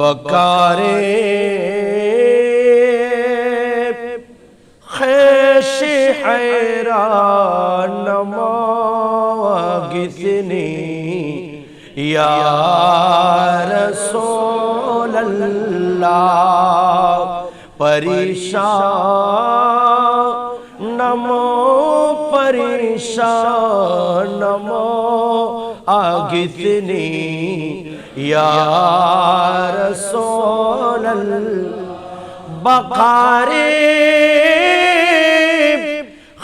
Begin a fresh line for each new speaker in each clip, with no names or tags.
বকারে খেশ হেরান গিসনি ইয়ার সোল্লা পরিশা নমো পরিশা নমো আগিতনি। یا رسول البقارے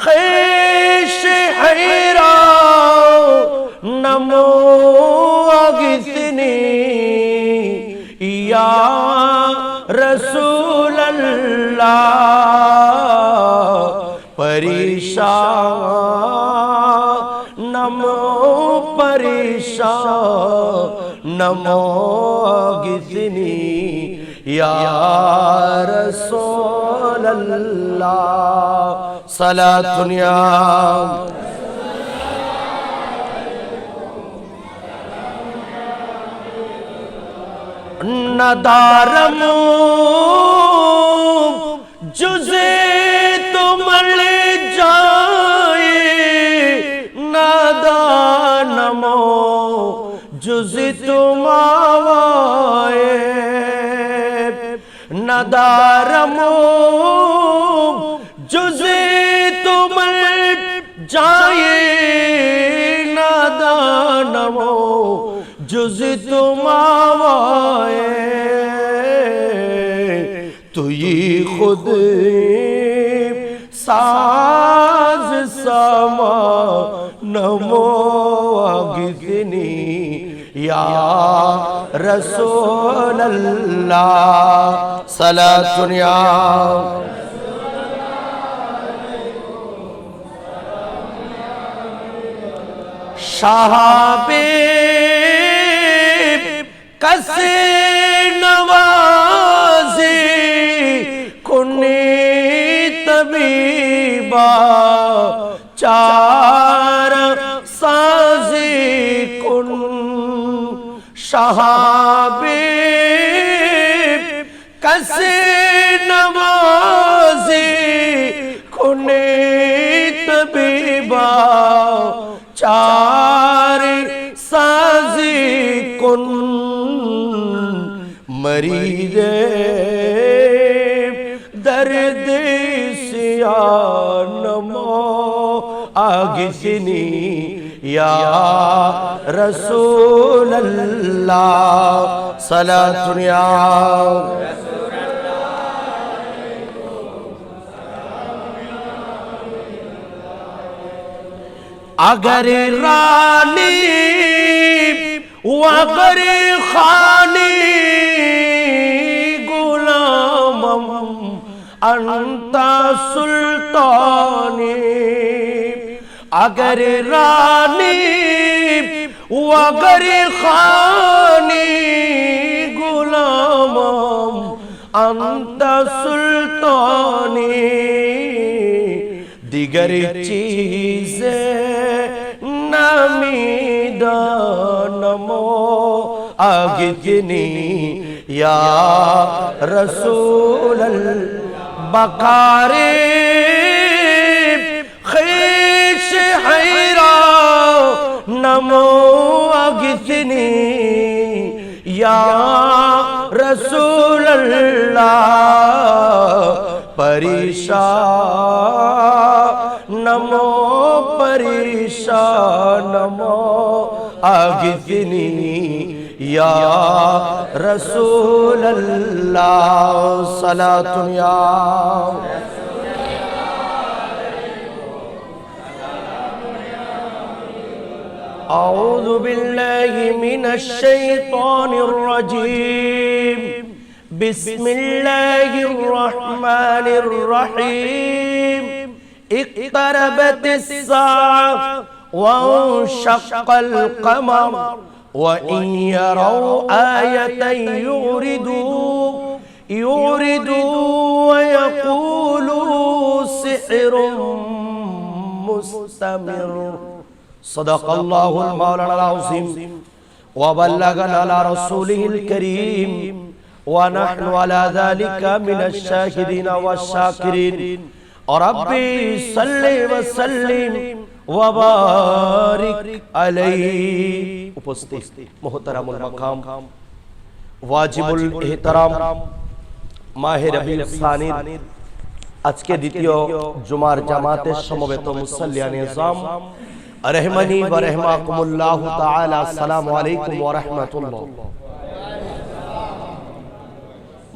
خیش حیران نمو آگتنی یا رسول اللہ پریشان نمو پریشان نمو گزنی یا رسول اللہ۔ صلاة دنیا ندارم جزے تمل جائے نادانمو جز تمائے ندارم جز تم جائے ندانمو جز تمائے تو یہ خود ساز سما نمو آگی یا رسول اللہ صلاة دنیا شہاب کسے چار ساز کن مریض درد سیا نمو آگسنی یا رسول اللہ صلاة دنیا اگر رانی و اگر خانی غلامم انتا سلطانی اگر رانی و اگر خانی غلامم انتا سلطانی دیگر چیزیں नमो आगिजनी या रसूल बकारे खीश हैरा नमो आगिजनी या रसूल अल्लाह परेशान नमो परेशान नमो أغثني يا رسول الله. صلاة يا أعوذ بالله من الشيطان الرجيم. بسم الله الرحمن الرحيم. اقتربت الساعة وانشق القمر وإن يروا آية يوردوا يوردوا ويقولوا سحر مستمر. صدق الله المولانا العظيم. وبلغنا على رسوله الكريم. ونحن على ذلك من الشاهدين والشاكرين. ربي صل وسلم উপস্থিত মুহতারামুল মাকাম। ওয়াজিবুল ইহতারাম। মাহে রবিউল সানির। আজকে দ্বিতীয় জুমার জামাতের সমবেত মুসল্লিয়ান নিজাম রহমানি ওয়া রাহমাকুমুল্লাহ তাআলা। আসসালামু আলাইকুম ওয়া রাহমাতুল্লাহ।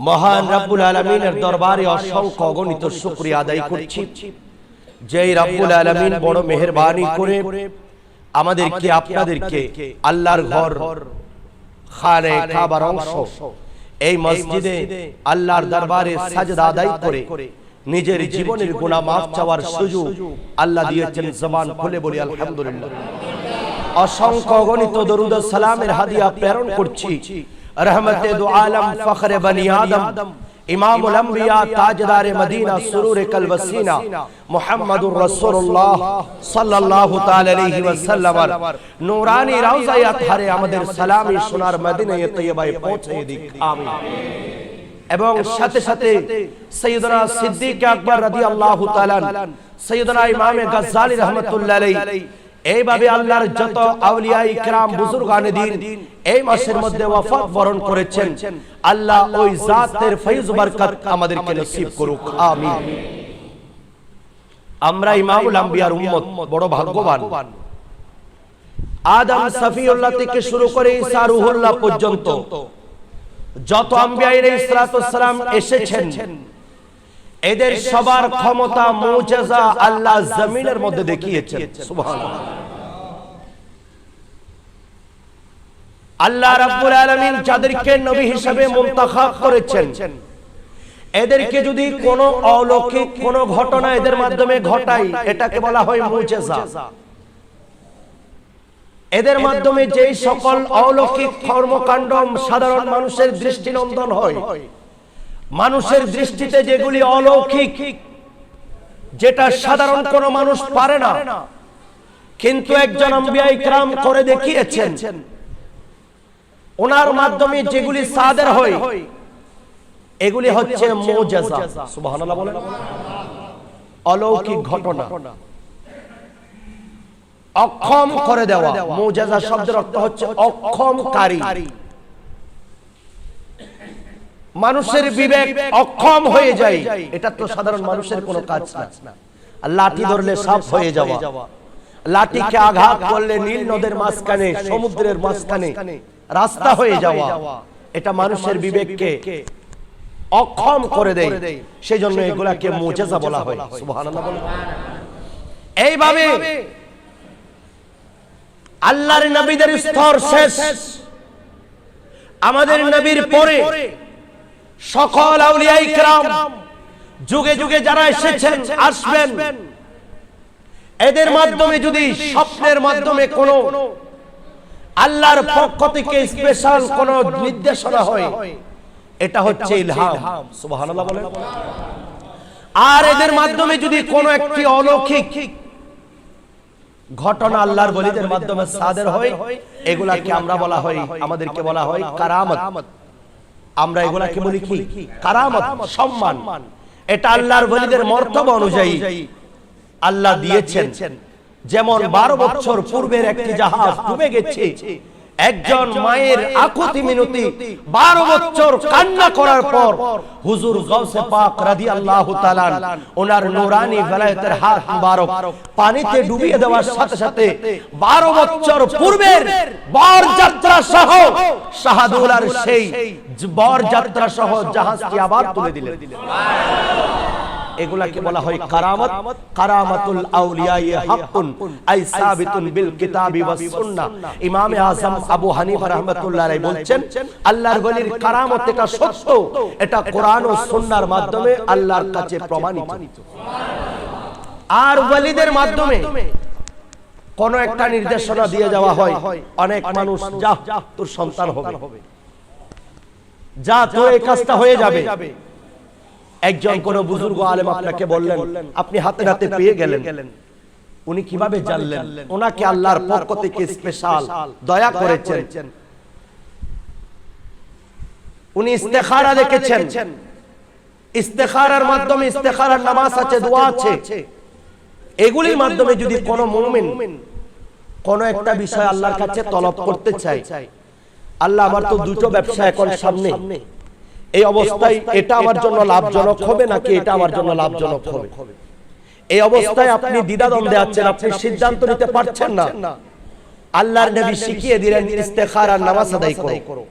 মহান রাব্বুল আলামিনের দরবারে অসংখ্য অগণিত শুকরিয়া আদায় করছি। যেই রাব্বুল আলামিন বড় মেহেরবানি করে আমাদেরকে আপনাদেরকে আল্লাহর ঘর খানে কাবার অংশ। এই মসজিদে আল্লাহর দরবারে সাজদা আদায় করে নিজের জীবনের গুনাহ মাফ চাওয়ার সুযোগ আল্লাহ দিয়েছেন জবান খুলে বলি আলহামদুলিল্লাহ। অসংখ্য গণিত দরুদ ও সালামের হাদিয়া প্রেরণ করছি। রহমতে দু আলম ফখরে বনি আদম। ইমাম আম্বিয়া তাজদার মদিনা সুরুর কলবসিনা মুহাম্মদুর রাসূলুল্লাহ সাল্লাল্লাহু তাআলা আলাইহি ওয়াসাল্লাম নূরানি রওজায়ে আতহারে আমাদের সালামি সোনার মদিনায়ে তৈয়বায় পৌঁছে দিক আমিন এবং সাথে সাথে সৈয়দনা সিদ্দিক আকবর রাদিয়াল্লাহু তাআলা সৈয়দনা ইমামে গাজ্জালি রাহমাতুল্লাহ আলাইহি এইভাবে আল্লাহর যত আউলিয়া ইকরাম বুজুর্গানে দিন এই মাসের মধ্যে ওয়াফাত বরণ করেছেন। আল্লাহ ওই জাতের ফৈজ বরকত আমাদেরকে নসিব করুক। আমিন। আমরা ইমামুল আম্বিয়ার উম্মত বড় ভাগ্যবান। আদম সফিউল্লাহ থেকে শুরু করে ঈসা রুহুল্লাহ পর্যন্ত যত আম্বিয়ায়ের ইসলাম এসেছেন এদের সবার ক্ষমতা মুজেজা আল্লাহ জমিনের মধ্যে দেখিয়েছেন। সুবহানাল্লাহ। আল্লাহ রাব্বুল আলামিন যাদেরকে নবী হিসেবে মুনতাখাব করেছেন। এদেরকে যদি কোনো অলৌকিক কোনো ঘটনা এদের মাধ্যমে ঘটাই এটাকে বলা হয় মুজেজা। এদের মাধ্যমে যে সকল অলৌকিক কর্মকাণ্ড সাধারণ মানুষের দৃষ্টিনন্দন হয় মানুষের দৃষ্টিতে যেগুলি অলৌকিক, যেটা সাধারণ কোন মানুষ পারে না, কিন্তু একজন করে দেখিয়েছেন। ওনার মাধ্যমে যেগুলি সাদের হয়, এগুলি হচ্ছে অলৌকিক ঘটনা। অক্ষম করে দেওয়া। মুজিজা শব্দের অর্থ হচ্ছে অক্ষমকারী। মানুষের বিবেক অক্ষম হয়ে যায়। এটা তো সাধারণ মানুষের কোনো কাজ না। লাঠি ধরলে সাপ হয়ে যাওয়া। লাঠিকে আঘাত করলে নীল নদের মাঝখানে সমুদ্রের মাঝখানে রাস্তা হয়ে যাওয়া। এটা মানুষের বিবেককে অক্ষম করে দেয়। সেই জন্য এগুলাকে মোজেজা বলা হয়। সুবহানাল্লাহ। বলে এইভাবে আল্লাহর নবীদের স্তর শেষ। আমাদের নবীর পরে সকল আউলিয়া ইকরাম যুগে যুগে যারা এসেছেন আসবেন। এদের মাধ্যমে যদি স্বপ্নের মাধ্যমে কোনো আল্লাহর পক্ষ থেকে স্পেশাল কোন নির্দেশনা হয় এটা হচ্ছে ইলহাম। সুবহানাল্লাহ বলেন। আর এদের মাধ্যমে যদি কোন একটি অলৌকিক ঘটনা আল্লাহর বলিদের মাধ্যমে সাদের হয় এগুলাকে আমরা বলা হয় আমাদেরকে বলা হয় কারামত। আমরা এগুলাকে বলি কি? কারামত সম্মান। এটা আল্লাহর বলিদের মর্তবা অনুযায়ী আল্লাহ দিয়েছেন। যেমন বারো বছর পূর্বের একটি জাহাজ ডুবে গেছে। একজন মায়ের আকুতি মিনতি বারো বছর কান্না করার পর হুজুর গৌসে পাক রাদি আল্লাহ ওনার নুরানি বেলায়তের হাত মুবারক। পানিতে ডুবিয়ে দেওয়ার সাথে সাথে বারো বছর পূর্বের বর যাত্রা সহ শাহাদুলার সেই বর যাত্রা সহ জাহাজটি আবার তুলে দিলেন। এগুলাকে বলা হয় কারামত। কারামাতুল আউলিয়াই হাক্কুন আই সাবিতুন বিল কিতাবি ওয়াস সুন্নাহ। ইমামে আযম আবু হানিফা রাহমাতুল্লাহ আলাইহি বলছেন আল্লাহর ওলির কারামত এটা সত্য এটা কোরআন ও সুন্নাহর মাধ্যমে আল্লাহর কাছে প্রমাণিত। আর ওলিদের মাধ্যমে কোন একটা নির্দেশনা দিয়ে যাওয়া হয় অনেক মানুষ যা তোর সন্তান হবে। যা তোর এই কাজটা হয়ে যাবে। একজন কোন বুজুর্গ আলেম আপনাকে বললেন আপনি হাতে হাতে পেয়ে গেলেন। উনি কীভাবে জানলেন? ওনাকে আল্লাহর পক্ষ থেকে স্পেশাল দয়া করেছেন। উনি ইস্তেখারা দেখেছেন। ইস্তেখারার মাধ্যমে ইস্তেখারার নামাজ আছে দোয়া আছে। এগুলির মাধ্যমে যদি কোনো মুমিন কোনো একটা বিষয় আল্লাহর কাছে তলব করতে চায়। আল্লাহ আমার তো দুটো ব্যবসা এখন সামনে। এই অবস্থায় এটা আমার জন্য লাভজনক হবে নাকি এটা আমার জন্য লাভজনক হবে? এই অবস্থায় আপনি দ্বিধাদ্বন্দ্বে আছেন আপনি সিদ্ধান্ত নিতে পারছেন না। আল্লাহর নবী শিখিয়ে দিলেন ইস্তেখার আর নামাজ আদায় করো।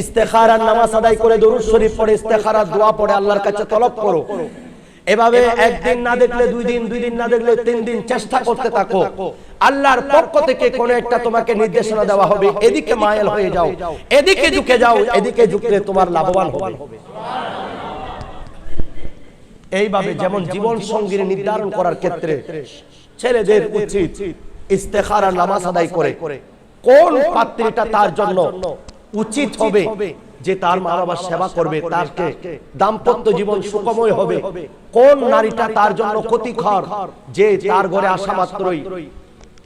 ইস্তেখার আর নামাজ আদায় করে দরুদ শরীফ পড়ে ইস্তেখারার দোয়া পড়ে আল্লাহর কাছে তলব করো। এভাবে একদিন না দেখলে দুই দিন দুই দিন না দেখলে তিন দিন চেষ্টা করতে থাকো। আল্লাহর পক্ষ থেকে কোন একটা তোমাকে নির্দেশনা দেওয়া হবে। এদিকে মায়েল হয়ে যাও। এদিকে ঝুঁকে যাও। এদিকে ঝুঁকলে তোমার লাভবান হবে। এইভাবে যেমন জীবন সঙ্গীর নির্ধারণ করার ক্ষেত্রে ছেলেদের উচিত ইস্তেখারা নামাজ আদায় করে। কোন পাত্রীটা তার জন্য উচিত হবে? যে তার মা বাবার সেবা করবে তারকে দাম্পত্য জীবন সুখময় হবে। কোন নারীটা তার জন্য ক্ষতিকর? যে তার ঘরে আসা মাত্রই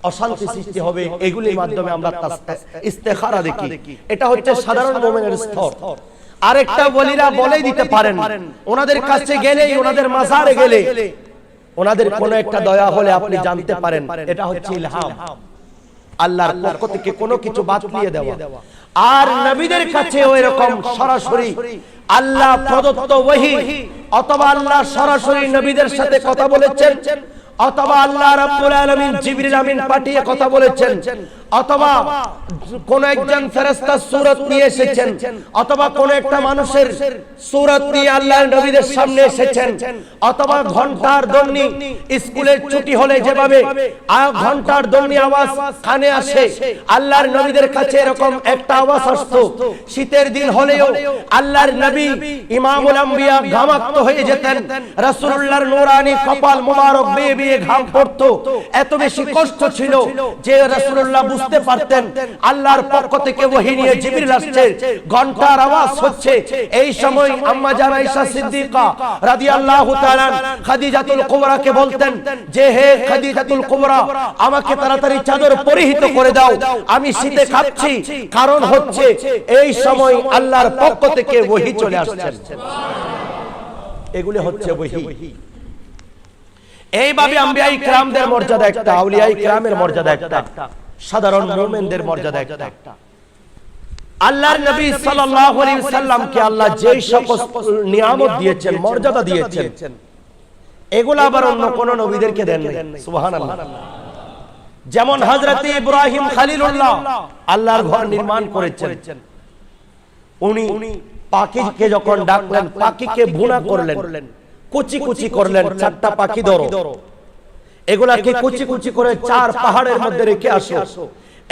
অশান্তি সৃষ্টি হবে। এগুলির মাধ্যমে আমরা ইস্তেখারা দেখি। এটা হচ্ছে সাধারণ মোমেনের স্তর। আরেকটা বলিরা বলেই দিতে পারেন। ওনাদের কাছে গেলেই ওনাদের মাজারে গেলে ওনাদের কোন একটা দয়া হলে আপনি জানতে পারেন। এটা হচ্ছে ইলহাম আল্লাহর পক্ষ থেকে কোনো কিছু বাদ দিয়ে দেওয়া। আর নবীদের কাছে ওই রকম সরাসরি আল্লাহ প্রদত্ত ওহি অথবা আল্লাহ সরাসরি নবীদের সাথে কথা বলেছেন। অথবা আল্লাহ রাব্বুল আলামিন জিবরিল আমিন পাঠিয়ে কথা বলেছেন। অথবা কোন একজন ফেরেশতা সূরত নিয়ে এসেছেন। অথবা কোন একটা মানুষের সূরত নিয়ে আল্লাহর নবীদের সামনে এসেছেন। অথবা ঘণ্টার দন্নি স্কুলের ছুটি হলে যেভাবে ঘণ্টার দন্নি আওয়াজ কানে আসে, আল্লাহর নবীদের কাছে এরকম একটা আওয়াজ আসতো। শীতের দিন হলেও আল্লাহর নবী ইমামুল আম্বিয়া ঘামাক্ত হয়ে যেতেন। রাসূলুল্লাহর নূরানি কপাল মোবারক বেয়ে বেয়ে ঘাম পড়তো এত বেশি কষ্ট ছিল যে রাসূলুল্লাহ বুঝতে পারতেন আল্লাহর পক্ষ থেকে ওহী নিয়ে জিবরিল আসছে। ঘণ্টার আওয়াজ হচ্ছে। এই সময় আম্মা জান আয়েশা সিদ্দিকা রাদিয়াল্লাহু তাআলা খাদিজাতুল কুবরাকে বলতেন যে হে খাদিজাতুল কুবরা আমাকে তাড়াতাড়ি চাদর পরিহিত করে দাও। আমি শীতে কাঁপছি কারণ হচ্ছে এই সময় আল্লাহর পক্ষ থেকে ওহী চলে আসছে এগুলি হচ্ছে ওহী। এইভাবে আম্বিয়া ইকরামদের মর্যাদা একটা আউলিয়া ইকরামের মর্যাদা একটা সাধারণ মুমিনদের মর্যাদা একটা। আল্লাহর নবী সাল্লাল্লাহু আলাইহি সাল্লামকে আল্লাহ যেই সকল নিয়ামত দিয়েছেন মর্যাদা দিয়েছেন এগুলো আবার অন্য কোন নবীদেরকে দেন নাই সুবহানাল্লাহ। যেমন হযরত ইব্রাহিম খলিলুল্লাহ আল্লাহর ঘর নির্মাণ করেছেন। উনি পাখিকে যখন ডাকলেন পাখিকে ভুনা করলেন। কুচি কুচি করলেন চারটা পাখি ধরো এগুলাকে কুচি কুচি করে চার পাহাড়ের মধ্যে রেখে আসো।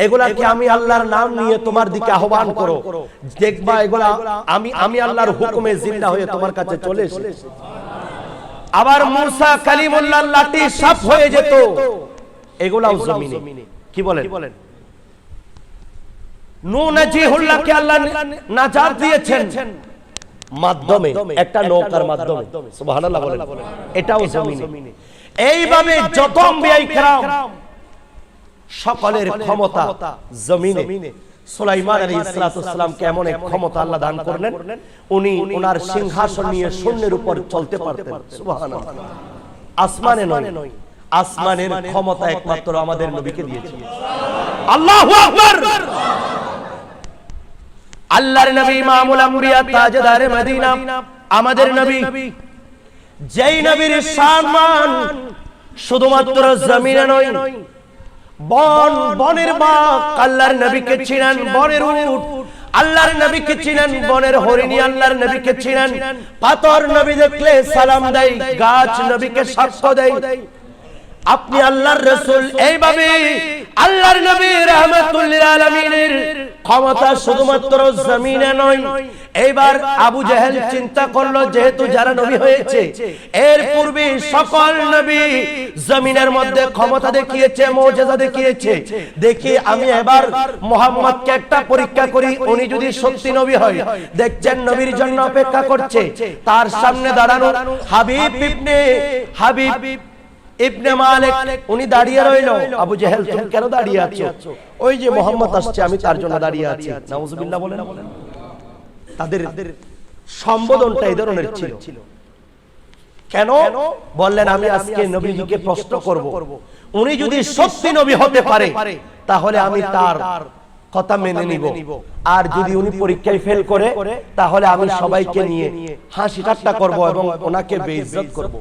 এগুলাকে আমি আল্লাহর নাম নিয়ে তোমার দিকে আহ্বান করো। দেখবা এগুলা আমি আমি আল্লাহর হুকুমে জিন্দা হয়ে তোমার কাছে চলে এসেছি। আবার মুসা কালিমুল্লাহ লাঠি সাপ হয়ে যেত। এগুলাও জমিনে। কি বলেন? নূ নাজিহুল্লাহকে আল্লাহ নাজাত দিয়েছেন। মাধ্যমে একটা নৌকার মাধ্যমে। সুবহানাল্লাহ বলেন। এটাও জমিনে। এইভাবে যত সকলের ক্ষমতা জমিনে। সুলাইমান আলাইহিস সালাতু সালামকে এমন এক ক্ষমতা আল্লাহ দান করলেন? উনি ওনার সিংহাসন নিয়ে শূন্যের উপর চলতে পারতেন। সুবহানাল্লাহ। আসমানে নয়। আসমানের ক্ষমতা একমাত্র আমাদের নবীকে দিয়েছে। আল্লাহু আকবার! আল্লাহর নবী ইমামুল আম্বিয়া তাজদারে মদিনা। আমাদের নবী। যেই নবীর সম্মান শুধুমাত্র জমিনে নয় বন বনের বাঘ আল্লাহর নবীকে চিনেন বনের উট। আল্লাহর নবীকে চিনেন বনের হরিণী আল্লাহর নবীকে চিনেন। পাথর নবী দেখলে সালাম দেয় গাছ নবীকে সাক্ষ্য দেয়। আপনি আল্লাহর রসুল এইভাবে আল্লাহর নবী রহমতুল্লিল আলমিনের ক্ষমতা শুধুমাত্র জমিনে নয়। এইবার আবু জাহেল চিন্তা করল যেহেতু যারা নবী হয়েছে এর পূর্বে সকল নবী জমিনের মধ্যে ক্ষমতা দেখিয়েছে মৌজেজা দেখিয়েছে। দেখি আমি এবার মোহাম্মদকে একটা পরীক্ষা করি উনি যদি সত্যি নবী হয় দেখছেন নবীর জন্য অপেক্ষা করছে। তার সামনে দাঁড়ানো হাবিব ইবনে হাবিব ইবনে মালিক উনি দাঁড়িয়ে রইল। আবু জেহেল তুমি কেন দাঁড়িয়ে আছো? ওই যে মোহাম্মদ আসছে আমি তার জন্য দাঁড়িয়ে আছি। নাউজুবিল্লাহ বলেন। তাদের সম্বোধনটা এই ধরনের ছিল। কেন? বললেন আমি আজকে নবীজিকে প্রশ্ন করব। উনি যদি সত্যি নবী হতে পারে তাহলে আমি তার কথা মেনে নিব। আর যদি উনি পরীক্ষায় ফেল করে তাহলে আমি সবাইকে নিয়ে হাসি ঠাট্টা করব এবং ওনাকে বেইজ্জত করব।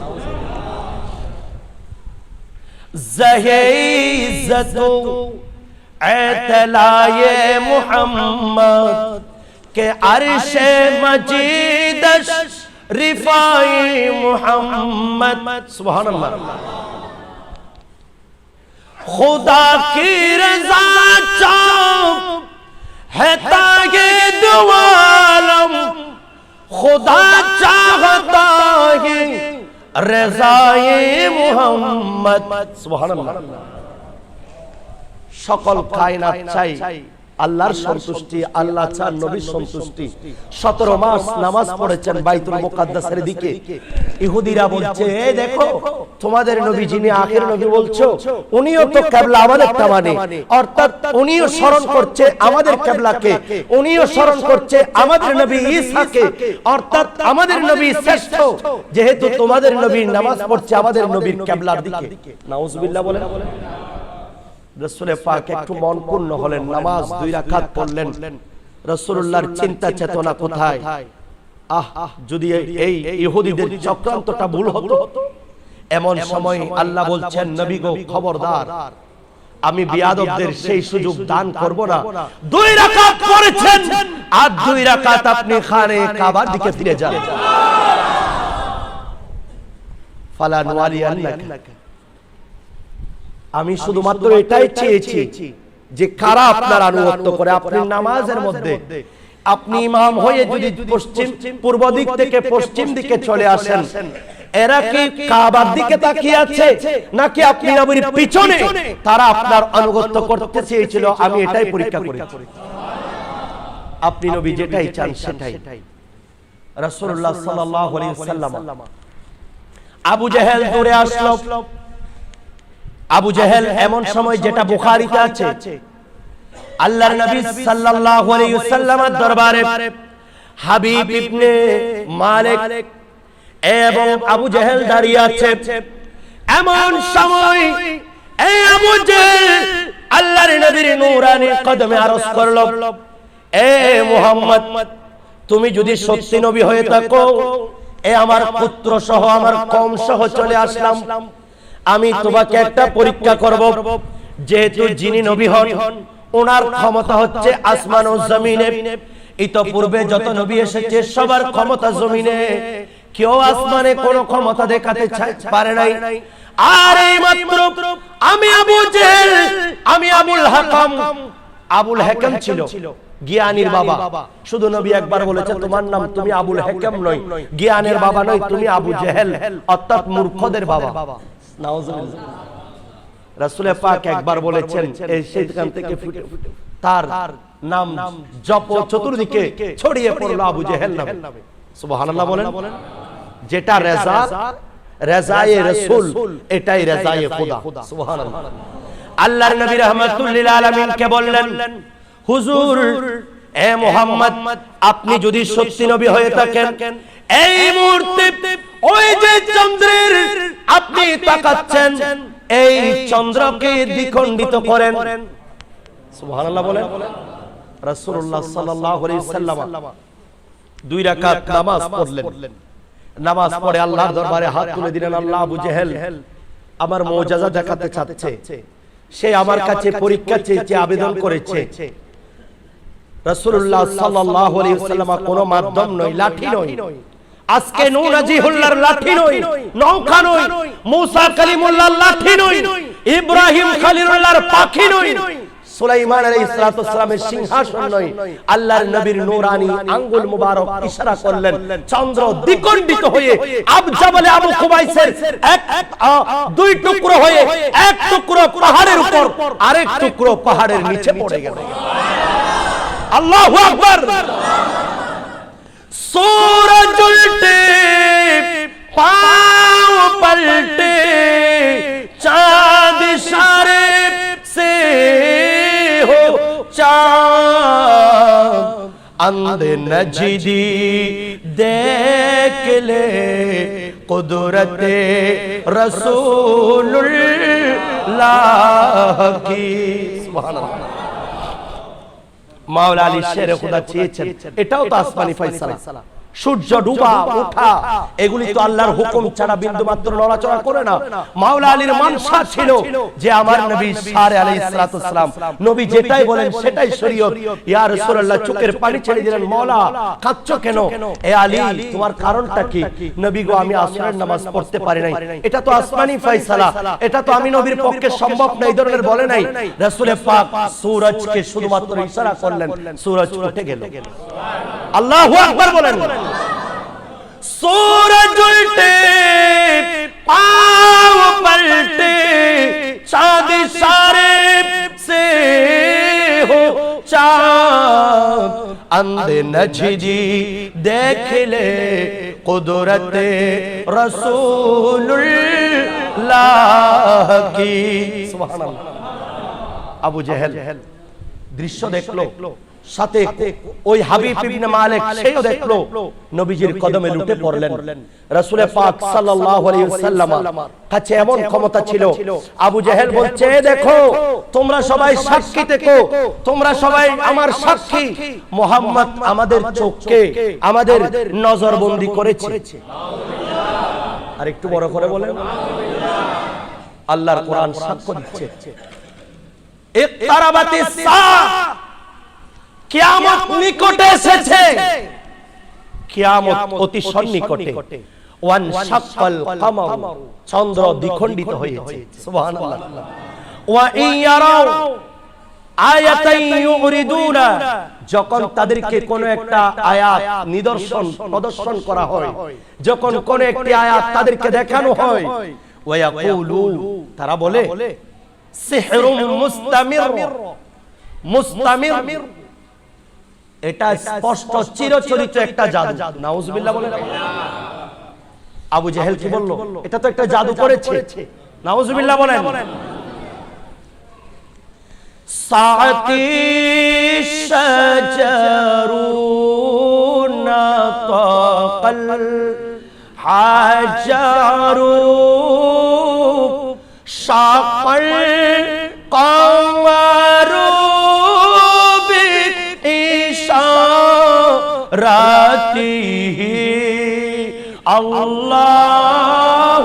জহে زہی عزتو اعتلائے محمد، کہ عرش مجیدش رفائی محمد۔ سبحان اللہ۔ خدا کی رضا چاپ ہے تاگے دو عالم خدا چاہتا ہی সকল কায়নাত চাই আল্লাহর সন্তুষ্টি আল্লাহ চান নবীর সন্তুষ্টি। সতেরো মাস নামাজ পড়েছেন বাইতুল মুকাদ্দাসের দিকে। ইহুদিরা বলছে এই দেখো তোমাদের নবী যিনি আখের নবী বলছো উনিও তো কেবলা আমাদের মানে অর্থাৎ উনিও স্মরণ করছে আমাদের কেবলাকে। উনিও স্মরণ করছে আমাদের নবী ঈসাকে অর্থাৎ আমাদের নবী শ্রেষ্ঠ। যেহেতু তোমাদের নবী নামাজ পড়ছে আমাদের নবীর কেবলার দিকে। নাউজুবিল্লাহ বলে রসুলে পাক একটু মন পূর্ণ হলেন নামাজ দুই রাকাত পড়লেন। রসুল্লাহর চিন্তা চেতনা কোথায়? আহ যদি এই ইহুদিদের চক্রান্তটা ভুল হতো এমন সময় আল্লাহ বলছেন নবী গো খবরদার আমি বিয়াদবদের সেই সুযোগ দান করব না। দুই রাকাত পড়েছেন আর দুই রাকাত আপনি খানে কাবার দিকে ফিরে যান ফালান ওয়ালিয়ান্নাকা আমি শুধুমাত্র এটাই চেয়েছি যে কারা আপনার আনুগত্য করে আপনি নামাজের মধ্যে আপনি ইমাম হয়ে যদি পশ্চিম পূর্ব দিক থেকে পশ্চিম দিকে চলে আসেন। এরা কি কাবার দিকে তাকিয়ে আছে? নাকি আপনি নবীর পিছনে? তারা আপনার আনুগত্য করতে চেয়েছিল। আমি এটাই পরীক্ষা করি। আপনি নবী যেটাই চান সেটাই। রাসূলুল্লাহ সাল্লাল্লাহু আলাইহি ওয়াসাল্লাম। আবু জাহেল দূরে আসলো। আবু জাহেল এমন সময় যেটা বুখারীতে আছে। আল্লাহর নবী সাল্লাল্লাহু আলাইহি ওয়াসাল্লামের দরবারে হাবিব ইবনে মালিক এবং আবু জেহেল দাঁড়িয়ে আছে। এমন সময় এই আবু জেহেল আল্লাহর নবীর নূরানি কদমে আরজ করল। এ মুহাম্মদ তুমি যদি সত্যি নবী হয়ে থাকো এ আমার পুত্র সহ আমার কম সহ চলে আসলাম। আমি তোমাকে একটা পরীক্ষা করব। যেহেতু যিনি নবী হন ওনার ক্ষমতা হচ্ছে আসমান ও জমিনে। ইতপূর্বে যত নবী এসেছে, সবার ক্ষমতা জমিনে। কেউ আসমানে কোনো ক্ষমতা দেখাতে পারে নাই। আর এই মাত্র আমি আবু জেহেল, আমি আবুল হাকাম। আবুল হাকাম ছিল জ্ঞানীর বাবা। শুধু নবী একবার বলেছে, তোমার নাম তুমি আবুল হাকাম নয় জ্ঞানের বাবা নয়, তুমি আবু জেহেল, অর্থাৎ মূর্খদের বাবা। রাসুলে পাক একবার বলেছেন এই সেখান থেকে তার নাম জপ চতুর্দিকে ছড়িয়ে পড়ল আবু জেহেল নামে। সুবহানাল্লাহ বলেন যেটা রেজা রেজায়ে রাসূল এটাই রেজায়ে খোদা। সুবহানাল্লাহ। আল্লাহর নবী রাহমাতুল লিল আলামিন কে বললেন হুজুর এ মুহাম্মদ আপনি যদি সত্যি নবী হয়ে থাকেন এই মুহূর্তে ওই যে চন্দ্রের আপনি তাকাচ্ছেন এই চন্দ্রকে দ্বিখণ্ডিত করেন। সুবহানাল্লাহ বলেন। রাসূলুল্লাহ সাল্লাল্লাহু আলাইহি সাল্লাম দুই রাকাত নামাজ পড়লেন। নামাজ পড়ে আল্লাহর দরবারে হাত তুলে দিলেন আল্লাহ আবু জেহেল আমার মুআজিজা দেখাতে চাচ্ছে। সে আমার কাছে পরীক্ষা চেয়েছে আবেদন করেছে। রাসূলুল্লাহ সাল্লাল্লাহু আলাইহি ওয়াসাল্লাম কোনো মাধ্যম নয় লাঠি নয়। আজকে নূর আজিহুল্লাহর লাঠি নয় নৌকা নয় মুসা কালিমুল্লাহর লাঠি নয় ইব্রাহিম খলিলুল্লাহর পাখি নয় সুলাইমান আলাইহিস সালাতু সালামের সিংহাসন নয়। আল্লাহর নবীর নূরানি আঙ্গুল মুবারক ইশারা করলেন। চন্দ্র দ্বিখণ্ডিত হয়ে আবজাবালে আবু কুবাইসের এক দুই টুকরো হয়ে এক টুকরো পাহাড়ের উপর আরেক টুকরো পাহাড়ের নিচে পড়ে গেল। আল্লাহু আকবার। सूरज उल्टे पांव पलटे चांद इशारे से हो चांद अंधे नजदी देख ले कुदरत रसूलुल्लाह की सुभान अल्लाह মাওলা আলী শেরে খোদা চেয়েছেন এটাও তো আসমানি ফয়সালা। সূর্য ডুবা ওঠা। এগুলি তো আল্লাহর হুকুম ছাড়া বিন্দু মাত্র নড়াচড়া করে না। মাওলা আলীর মানসা ছিল যে আমার নবী সারে আলাইহিস সালাতু সালাম। নবী যেটাই বলেন সেটাই শরীয়ত। ইয়া রাসূলুল্লাহ চোখের পানি ছেড়ে দিলেন মাওলা কাঁদছো কেন? এ আলী তোমার কারণটা কি? নবী গো আমি আসরের নামাজ পড়তে পারি নাই। এটা তো আসমানি ফয়সালা। এটা তো আমি নবীর পক্ষে সম্ভব না এই ধরনের বলে নাই। রাসূলে পাক সূরজকে শুধুমাত্র ইশারা করলেন সূরজ উঠে গেল আল্লাহু আকবার বলেন सूरज उल्टे पाव पलटे चांद सारे से हो चांद अंधे नजदी देख ले कुदरत रसूलुल्लाह की सुभान अल्लाह আবু জেহেল দৃশ্য দেখলো সাথে ওই হাবিব ইবনে মালিক সেও দেখল নবীজির কদমে লুটে পড়লেন। রাসূল পাক সাল্লাল্লাহু আলাইহি ওয়াসাল্লাম কাছে এমন ক্ষমতা ছিল আবু জেহেল বলছে "এ দেখো তোমরা সবাই সাক্ষী দেখো তোমরা সবাই আমার সাক্ষী। মোহাম্মদ আমাদের চোখকে আমাদের নজরবন্দি করেছে। আর একটু বড় করে বলেন। আল্লাহর কোরআন সাক্ষ্য দিচ্ছে। ইকতারাবাতিস সাআহ কিয়ামত নিকটে এসেছে। কিয়ামত অতি সন্নিকটে। ওয়ান শাক্কাল কামার। চন্দ্র দ্বিখণ্ডিত হয়েছে। সুবহানাল্লাহ। ওয়া ইয়ারাও আয়াতান ইউরিদুনা। যখন তাদেরকে কোন একটা আয়াত নিদর্শন প্রদর্শন করা হয়। যখন কোন একটি আয়াত তাদেরকে দেখানো হয়। ওয়া ইয়াকুলু তারা বলে সিহরুম মুস্তামির মুস্তামির এটা স্পষ্ট চিরচরিত একটা জাদু। নাউজুবিল্লাহ বলে আবু জেহেল কি বলল? এটা তো একটা জাদু করেছে। নাউজুবিল্লাহ বলেন। সাতি শাজারুনা তাকাল হাজারু শাকাল কামারু রাতি আল্লাহ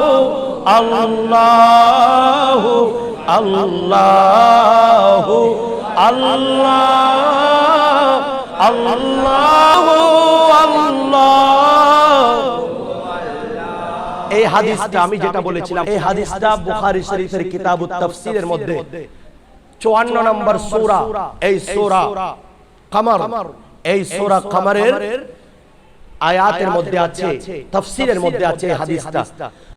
আল্লাহ আল্লাহ আল্লাহ আল্লাহ এই হাদিসটা আমি যেটা বলেছিলাম, এই হাদিসটা বুখারি শরীফের কিতাব তাফসীরের মধ্যে। 54 নম্বর সূরা, এই সূরা কামার। এই সূরা কামারের আয়াতের মধ্যে আছে তাফসীরের মধ্যে আছে হাদিসটা।